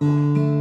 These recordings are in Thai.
Música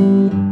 วั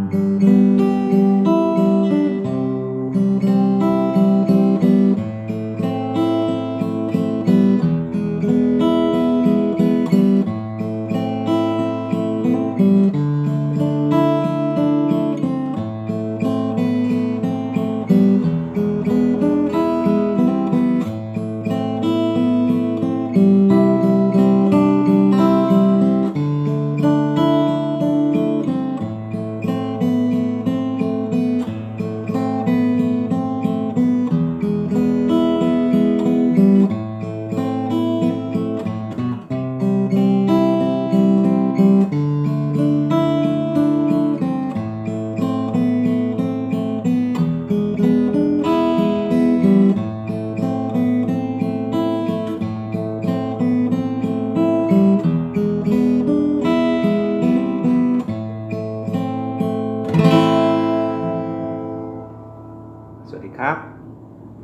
ดีครับ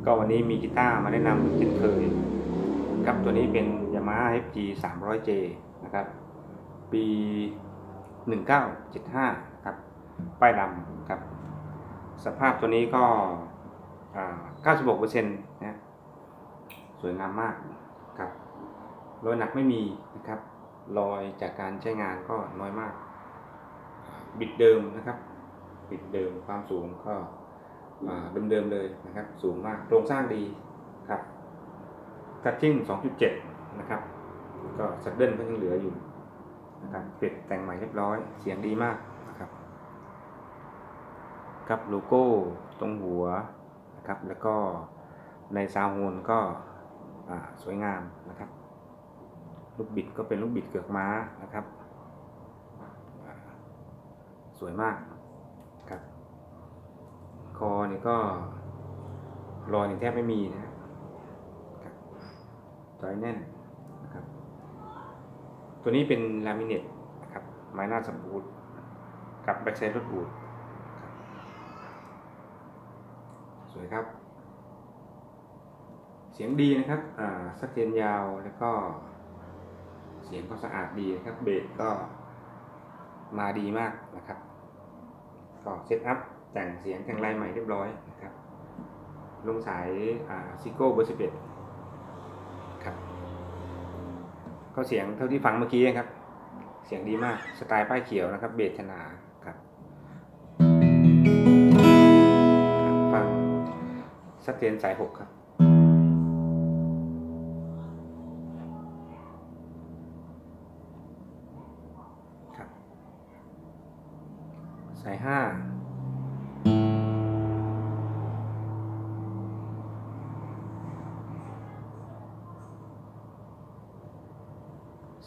ก็วันนี้มีกีตาร์มาแนะนำเช่นเคยกับตัวนี้เป็น Yamaha FG 300J นะครับ ปี 1975 ครับป้ายดำครับ สภาพตัวนี้ก็อ่า96%นะสวยงามมากครับรอยหนักไม่มีนะครับรอยจากการใช้งานก็น้อยมาก บิดเดิมนะครับ บิดเดิมความสูงก็ เดิมๆเลยนะครับสูงมากโครงสร้างดีครับทัชชิ่ง2.7 นะครับ ก็สัดเดิลก็ยังเหลืออยู่นะครับเปลี่ยนแต่งใหม่เรียบร้อยเสียงดีมากนะครับครับโลโก้ตรงหัวนะครับแล้วก็ในซาวโฮนก็สวยงามนะครับ ลูกบิดก็เป็นลูกบิดเกือกม้านะครับ สวยมากครับ คอเนี่ยก็รอยนี่แทบไม่มีนะครับจอยแน่นนะครับ ตัวนี้เป็นลามิเนตนะครับ ไม้หน้าสมบูรณ์กับแบ็กไซด์รถบูดสวยครับ เสียงดีนะครับ อ่าสักเจนยาวแล้วก็ เสียงก็สะอาดดีนะครับ เบสก็มาดีมากนะครับ ก็เซตอัพ แต่งเสียงแต่งลายใหม่เรียบร้อยนะครับลงสายซิโก้เบอร์สิบเอ็ดครับก็เสียงเท่าที่ฟังเมื่อกี้ครับ เสียงดีมากสไตล์ป้ายเขียวนะครับ เบสชนาครับฟังชัดเจนสายหกครับครับสายห้า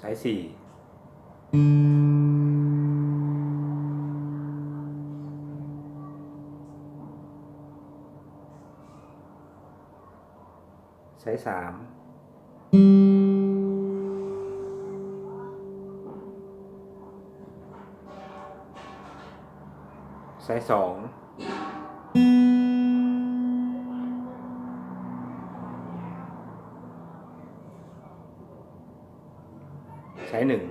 สายสี่สายสามสายสอง สายหนึ่ง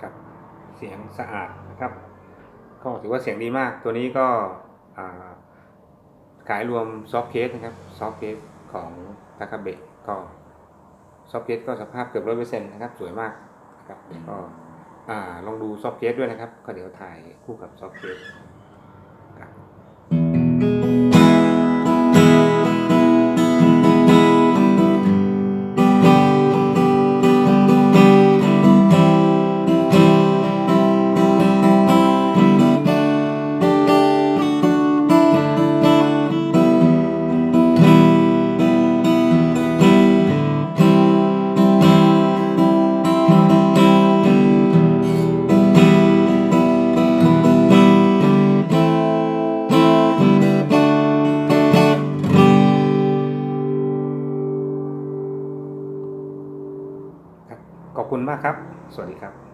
ครับเสียงสะอาดนะครับ ก็ถือว่าเสียงดีมาก ตัวนี้ก็ขายรวมซอฟต์เคสนะครับซอฟต์เคสของทาคาเบะก็ซอฟต์เคสก็สภาพเกือบร้อยเปอร์เซ็นต์นะครับ สวยมากนะครับก็ลองดูซอฟต์เคสด้วยนะครับ ก็เดี๋ยวถ่ายคู่กับซอฟต์เคส มากครับ สวัสดีครับ